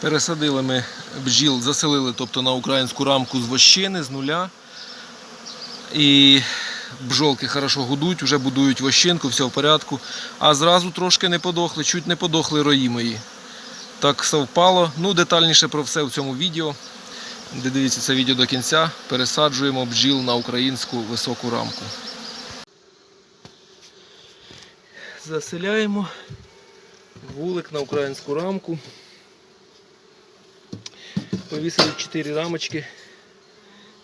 Пересадили ми бджіл, заселили тобто, на українську рамку з вощини, з нуля. І бджолки хорошо гудуть, вже будують вощинку, все в порядку. А зразу трошки не подохли, чуть не подохли рої мої. Так совпало. Ну, детальніше про все в цьому відео. Де дивіться це відео до кінця. Пересаджуємо бджіл на українську високу рамку. Заселяємо вулик на українську рамку. Повісили 4 рамочки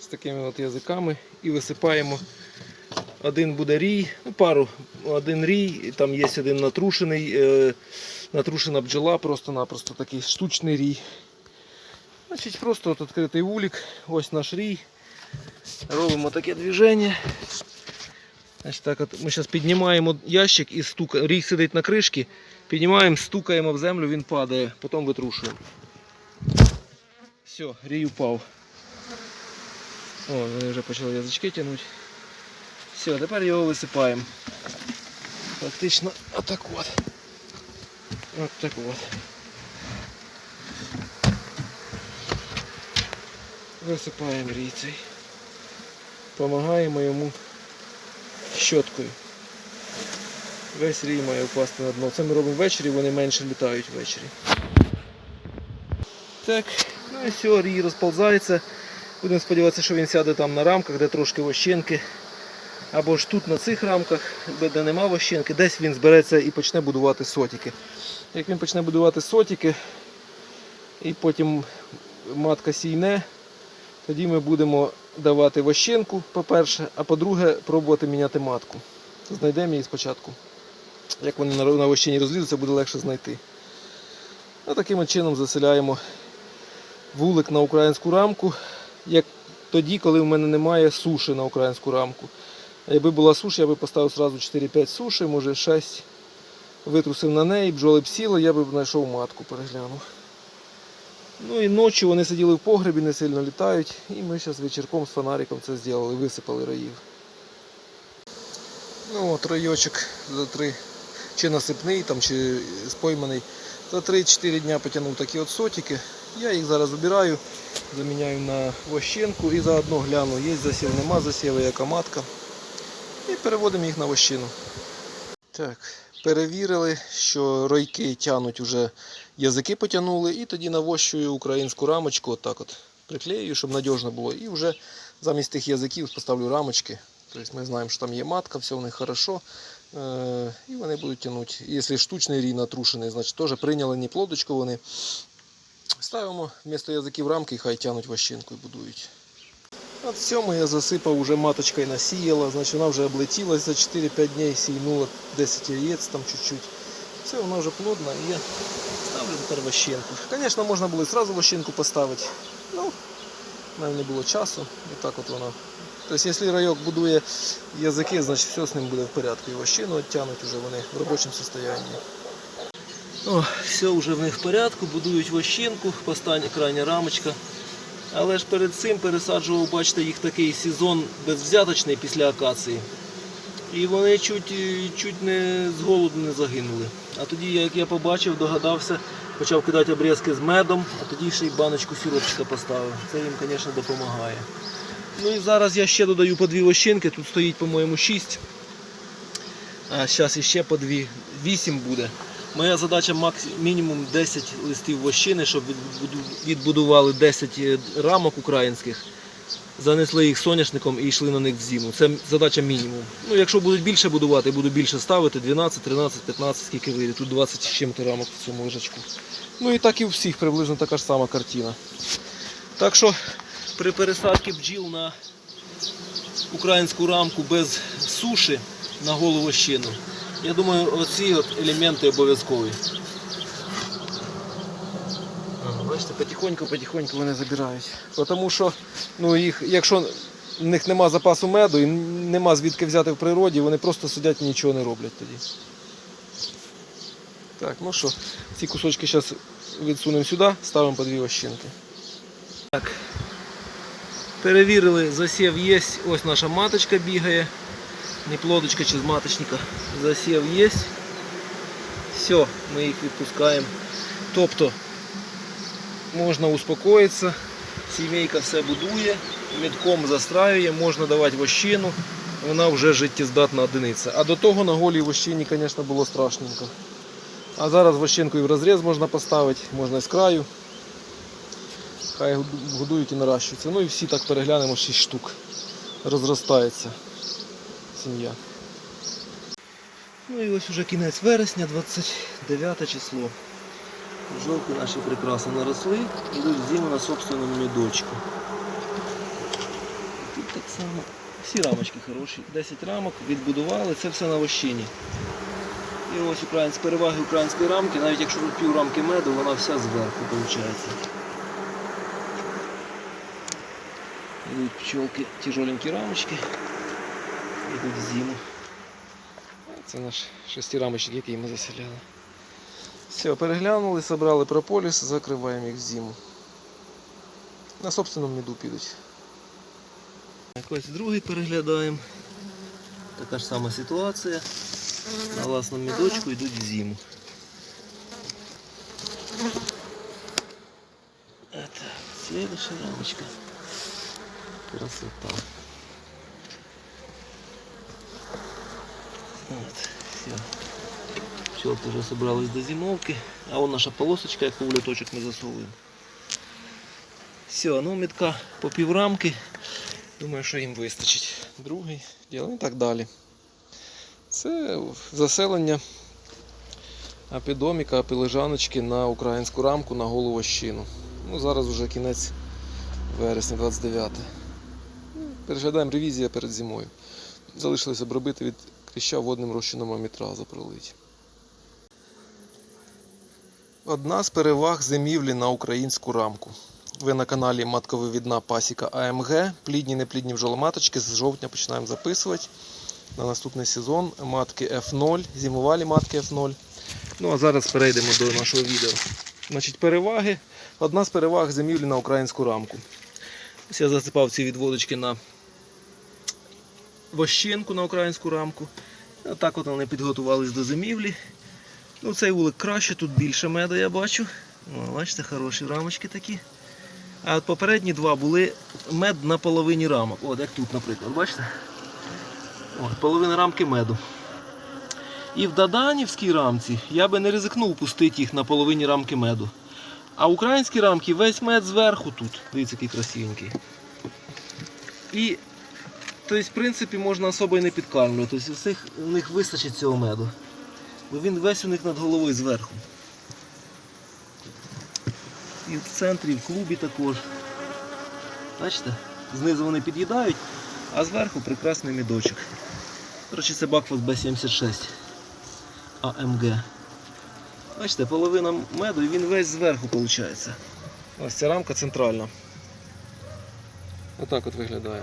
з такими от язиками і висипаємо. Один буде рій, ну, пару, один рій, там є один натрушений, е, натрушена бджола, просто-напросто такий штучний рій. Значить, просто от відкритий вулик, ось наш рій. Робимо таке движення. Значить, так от ми зараз піднімаємо ящик і стука. Рій сидить на кришці, піднімаємо, стукаємо в землю, він падає, потім витрушуємо. Все, рій упав. О, вони вже почали язички тягнути. Все, тепер його висипаємо. Фактично отак от. От так от. Висипаємо рій цей. Помагаємо йому щоткою. Весь рій має впасти на дно. Це ми робимо ввечері, вони менше літають ввечері. Так, все, рій розползається. Будемо сподіватися, що він сяде там на рамках, де трошки вощенки. Або ж тут на цих рамках, де нема вощенки, десь він збереться і почне будувати сотики. Як він почне будувати сотики, і потім матка сійне, тоді ми будемо давати вощенку, по-перше, а по-друге, пробувати міняти матку. Знайдемо її спочатку. Як вони на вощині розлізуться, буде легше знайти. Ну, таким чином заселяємо вулик на українську рамку, як тоді, коли в мене немає суші на українську рамку. Якби була суша, я би поставив одразу 4-5 суші, може 6. Витрусив на неї, бджоли б сіли, я б знайшов матку, переглянув. Ну і ночі вони сиділи в погребі, не сильно літають. І ми зараз вечірком з фонариком це зробили, висипали раїв. Ну от райочок за три, чи насипний, там, чи спойманий. За 3-4 дня потягнув такі от сотики. Я їх зараз убираю, заміняю на вощинку і заодно гляну, є засів, нема засіва, яка матка. І переводимо їх на вощину. Так, перевірили, що ройки тянуть вже язики потягнули, і тоді навощую українську рамочку, отак от приклею, щоб надіжно було. І вже замість тих язиків поставлю рамочки. Тобто ми знаємо, що там є матка, все в них хорошо. Е, і вони будуть тягнути. Якщо штучний рій натрушений, значить теж прийняли не плодочку вони. Ставимо вмісто язиків рамки і хай тягнуть вощинку і будують. От сьому я засипав уже маточкою насіяла, значить вона вже облетілась за 4-5 днів, сійнула 10 яєць там чуть-чуть. Все, вона вже плодна і я ставлю тепер вощинку. Звісно, можна було і одразу вощинку поставити. Ну, мене не було часу. І так от воно. Тобто, якщо райок будує язики, значить все з ним буде в порядку. І вощину тягнуть вже вони в робочому стані. О, все вже в них в порядку, будують вощинку, остання крайня рамочка. Але ж перед цим пересаджував, бачите, їх такий сезон безвзяточний після акації. І вони чуть, е, чуть не з голоду не загинули. А тоді, як я побачив, догадався, почав кидати обрізки з медом, а тоді ще й баночку сиропчика поставив. Це їм, звісно, допомагає. Ну і зараз я ще додаю по дві вощинки, тут стоїть, по-моєму, 6. А зараз іще по дві. 8 буде. Моя задача мінімум 10 листів вощини, щоб відбудували 10 е, рамок українських, занесли їх соняшником і йшли на них в зиму. Це задача мінімум. Ну, якщо будуть більше будувати, буду більше ставити, 12, 13, 15, скільки вийде. Тут 20 з чим-то рамок в цьому лежачку. Ну і так і у всіх приблизно така ж сама картина. Так що при пересадці бджіл на українську рамку без суші на голу вощину, я думаю, оці от елементи обов'язкові. Бачите, потихоньку-потихоньку вони забирають. Тому що ну, їх, якщо в них нема запасу меду і нема звідки взяти в природі, вони просто сидять і нічого не роблять тоді. Так, ну що, ці кусочки зараз відсунемо сюди, ставимо по дві ощинки. Так. Перевірили, засів є, ось наша маточка бігає. Не плодочка чи з маточника. Засів є. Все, ми їх відпускаємо. Тобто можна успокоїтися. Сімейка все будує, мідком застраює, можна давати вощину, вона вже життєздатна одиниця. А до того на голій вощині, звісно, було страшненько. А зараз вощинку і в розріз можна поставити, можна з краю. Хай годують і наращуються. Ну і всі так переглянемо 6 штук. Розростається сім'я. Ну і ось уже кінець вересня, 29 число. Жовті наші прекрасно наросли, йдуть зиму на собственному мідочку. Тут так само всі рамочки хороші. 10 рамок відбудували, це все на вощині. І ось українські переваги української рамки, навіть якщо тут пів рамки меду, вона вся зверху виходить. Йдуть пчелки, тяжеленькі рамочки. Йдуть в зиму. Це наш шестирамочник, який ми заселяли. Все, переглянули, собрали прополіс, закриваємо їх в зиму. На собственному міду підуть. Ось другий переглядаємо. Така ж сама ситуація. На власному мідочку йдуть в зиму. Так, следующая рамочка. Красота. Вот, все. Пчелки вже собрались до зимовки. А вон наша полосочка, яку в люточок ми засовуємо. Все, ну мітка по піврамки. Думаю, що їм вистачить. Другий діло і так далі. Це заселення апідоміка, апілежаночки на українську рамку на голову щину. Ну, зараз вже кінець вересня 29. Ну, Переглядаємо ревізія перед зимою. Залишилось обробити від кліща водним розчином амітразу пролить. Одна з переваг зимівлі на українську рамку. Ви на каналі Матковивідна Пасіка АМГ. Плідні, неплідні бджоломаточки з жовтня починаємо записувати. На наступний сезон матки F0, зимувалі матки F0. Ну а зараз перейдемо до нашого відео. Значить, переваги. Одна з переваг зимівлі на українську рамку. Ось я засипав ці відводочки на вощинку на українську рамку. Отак от вони підготувались до зимівлі. Ну, цей вулик краще, тут більше меду я бачу. О, бачите, хороші рамочки такі. А от попередні два були мед на половині рамок. От як тут, наприклад, бачите? От, половина рамки меду. І в Даданівській рамці я би не ризикнув пустити їх на половині рамки меду. А в українській рамці весь мед зверху тут. Дивіться, який красивенький. І, тобто, в принципі, можна особо і не підкармлювати. Тобто, всіх, у них вистачить цього меду. Бо він весь у них над головою зверху. І в центрі, і в клубі також. Бачите? Знизу вони під'їдають, а зверху прекрасний мідочок. До це Бакфос B76 AMG. Бачите, половина меду і він весь зверху виходить. Ось ця рамка центральна. Отак от виглядає.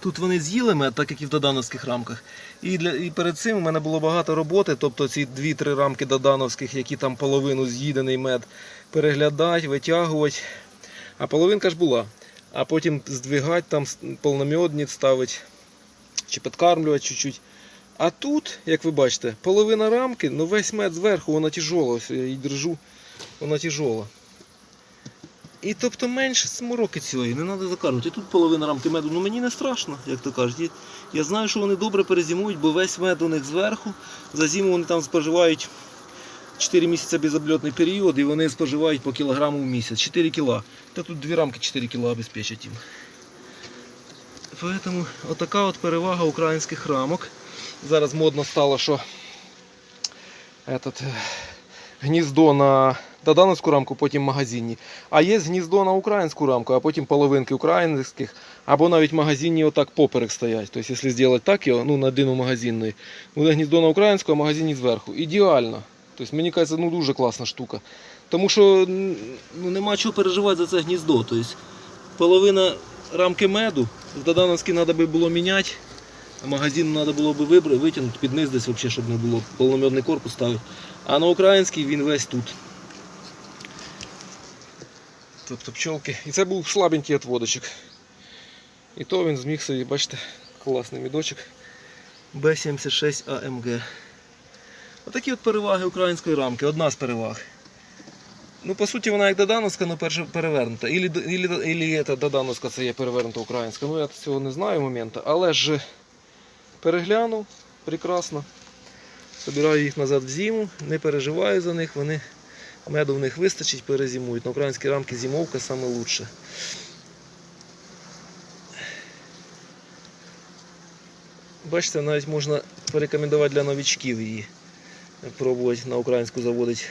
Тут вони з'їли мед, так як і в додановських рамках. І, для, і перед цим у мене було багато роботи, тобто ці 2-3 рамки додановських, які там половину з'їдений мед, переглядати, витягувати. А половинка ж була. А потім здвигати, там с- ставити, чи підкармлювати чуть-чуть. А тут, як ви бачите, половина рамки, ну весь мед зверху, вона тяжола. Ось я її держу, вона тяжола. І тобто менше смороки цієї, не треба закармлювати. І тут половина рамки меду, ну мені не страшно, як то кажуть. Я знаю, що вони добре перезимують, бо весь мед у них зверху. За зиму вони там споживають 4 місяці безобльотний період, і вони споживають по кілограму в місяць. 4 кіла. Та тут дві рамки 4 кіла обезпечать їм. Поэтому отака от перевага українських рамок. Зараз модно стало, що этот, е, гніздо на додановську рамку, потім магазинні. А є гніздо на українську рамку, а потім половинки українських, або навіть магазинні отак поперек стоять. Тобто, якщо зробити так його, ну на дину магазинної, буде гніздо на українську, а магазинні зверху. Ідеально. Тобто, мені кажеться, ну дуже класна штука. Тому що ну, нема чого переживати за це гніздо. Тобто, половина рамки меду, в Додановській треба би було міняти. А магазин треба було б витягнути під низ десь, взагалі, щоб не було повномірний корпус ставити. А на український він весь тут. Тобто пчолки. І це був слабенький отводочок. І то він зміг собі, бачите, класний мідочок. B76 AMG. Отакі от переваги української рамки. Одна з переваг. Ну, по суті, вона як Додановська, але перше перевернута. Ілі, ілі, ілі це Додановська це є перевернута українська. Ну я цього не знаю моменту. Але ж переглянув прекрасно. Собираю їх назад в зиму, не переживаю за них, вони меду в них вистачить, перезимують. На українські рамки зимовка саме лучше. Бачите, навіть можна порекомендувати для новичків її пробувати на українську заводити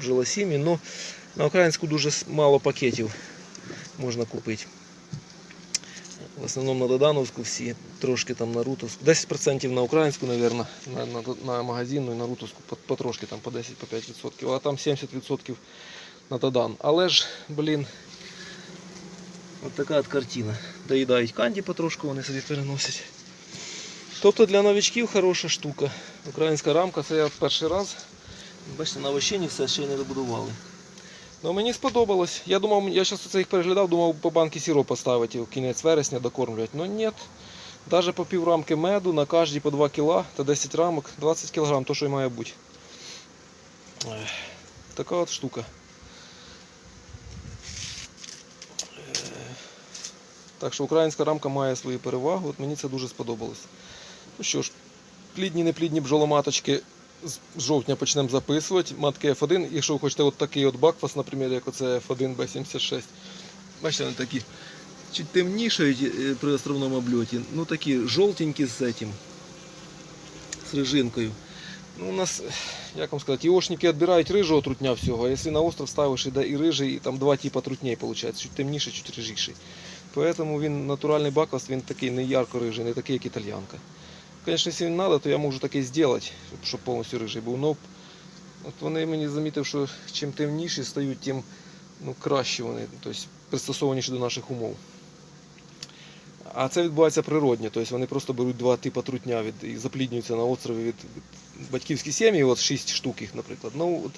бджолосім'ї. але на українську дуже мало пакетів можна купити. В основному на Додановську всі, трошки там на Рутовську. 10% на українську, мабуть, на, на, на магазинну і на Рутовську по- потрошки, там по 10-5%, а там 70% на Додан. Але ж, блін, от така от картина. Доїдають канді потрошку, вони собі переносять. Тобто для новичків хороша штука. Українська рамка, це я перший раз. Бачите, на овощині все ще й не добудували. Ну мені сподобалось. Я думав, я зараз це їх переглядав, думав по банки сироп поставити в кінець вересня докормлювати. Ну ні. Навіть по пів рамки меду на кожній по 2 кг та 10 рамок, 20 кг, то що й має бути. Така от штука. Так що українська рамка має свою перевагу, от мені це дуже сподобалось. Ну що ж, плідні, неплідні бджоломаточки з жовтня почнемо записувати. Матки F1, якщо ви хочете от такий от бакфас, наприклад, як оце F1 B76. Бачите, вони такі чуть темнішають е, при островному обльоті. Ну такі жовтенькі з этим, з рижинкою. Ну, у нас, як вам сказати, іошники відбирають рижого трутня всього, а якщо на остров ставиш, іде і рижий, і там два типа трутней виходить, чуть темніший, чуть рижіший. Поэтому він натуральний бакфас, він такий не ярко рижий, не такий, як італьянка. Конечно, якщо треба, то я можу таке зробити, щоб- повністю рижий був. Но от вони мені замітив, що чим темніші стають, тим ну, краще вони, тобто пристосованіші до наших умов. А це відбувається природньо, тобто вони просто беруть два типи трутня від, і запліднюються на острові від, від батьківські сім'ї, от 6 штук їх, наприклад. Ну, от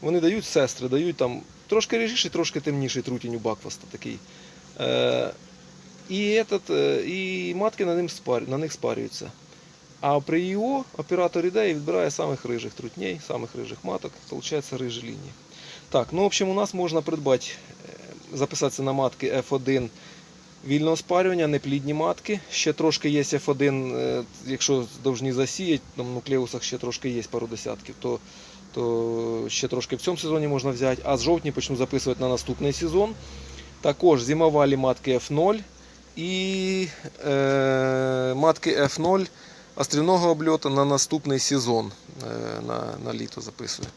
вони дають сестри, дають там трошки ріжіший, трошки темніший трутінь у Бакфаста такий. Е, і, этот, е, і матки на, ним спар, на них спарюються. А при ІО оператор іде і відбирає самих рижих трутней, самих рижих маток, виходить рижі лінії. Так, ну в общем у нас можна придбати, е, записатися на матки F1 вільного спарювання, неплідні матки. Ще трошки є F1, е, якщо довжні засіять, там в нуклеусах ще трошки є пару десятків, то, то ще трошки в цьому сезоні можна взяти. А з жовтня почну записувати на наступний сезон. Також зимовалі матки F0 і е, матки F0 острівного обльоту на наступний сезон е, на, на літо записую.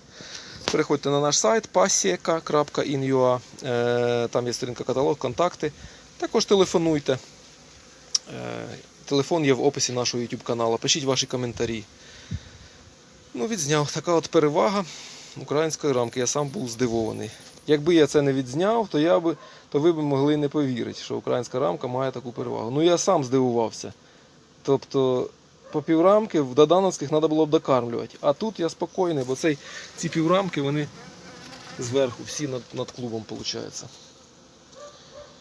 Переходьте на наш сайт paseka.in.ua, е, там є сторінка каталог, контакти. Також телефонуйте. Е, Телефон є в описі нашого YouTube каналу. Пишіть ваші коментарі. Ну, відзняв. Така от перевага української рамки. Я сам був здивований. Якби я це не відзняв, то, я би, то ви б могли не повірити, що українська рамка має таку перевагу. Ну я сам здивувався. Тобто по піврамки в Додановських треба було б докармлювати. А тут я спокійний, бо цей, ці піврамки вони зверху всі над, над клубом виходить.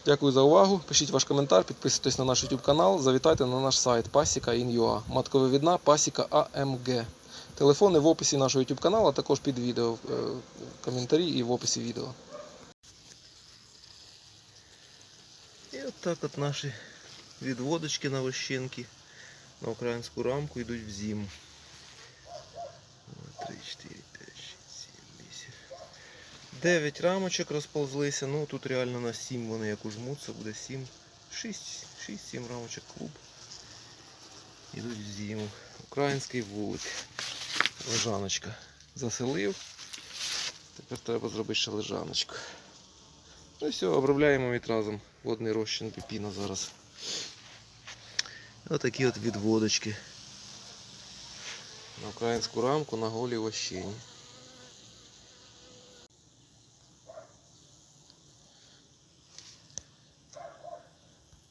Дякую за увагу. Пишіть ваш коментар, підписуйтесь на наш YouTube канал, завітайте на наш сайт Pasika.in.ua. Маткововідна Pasika AMG. Телефони в описі нашого YouTube каналу, а також під відео, е, коментарі і в описі відео. І от так от наші відводочки на вощенки на українську рамку йдуть в зиму. 3, 4, 5, 6, 7, 8. 9 рамочок розползлися. Ну тут реально на 7 вони як ужмуться, буде 7. 6, 6-7 рамочок клуб. Йдуть в зиму. Український вулик. Лежаночка. Заселив. Тепер треба зробити ще лежаночку. Ну все, обробляємо відразом водний розчин піпіна зараз. Отакі от відводочки. На українську рамку на голій вощині.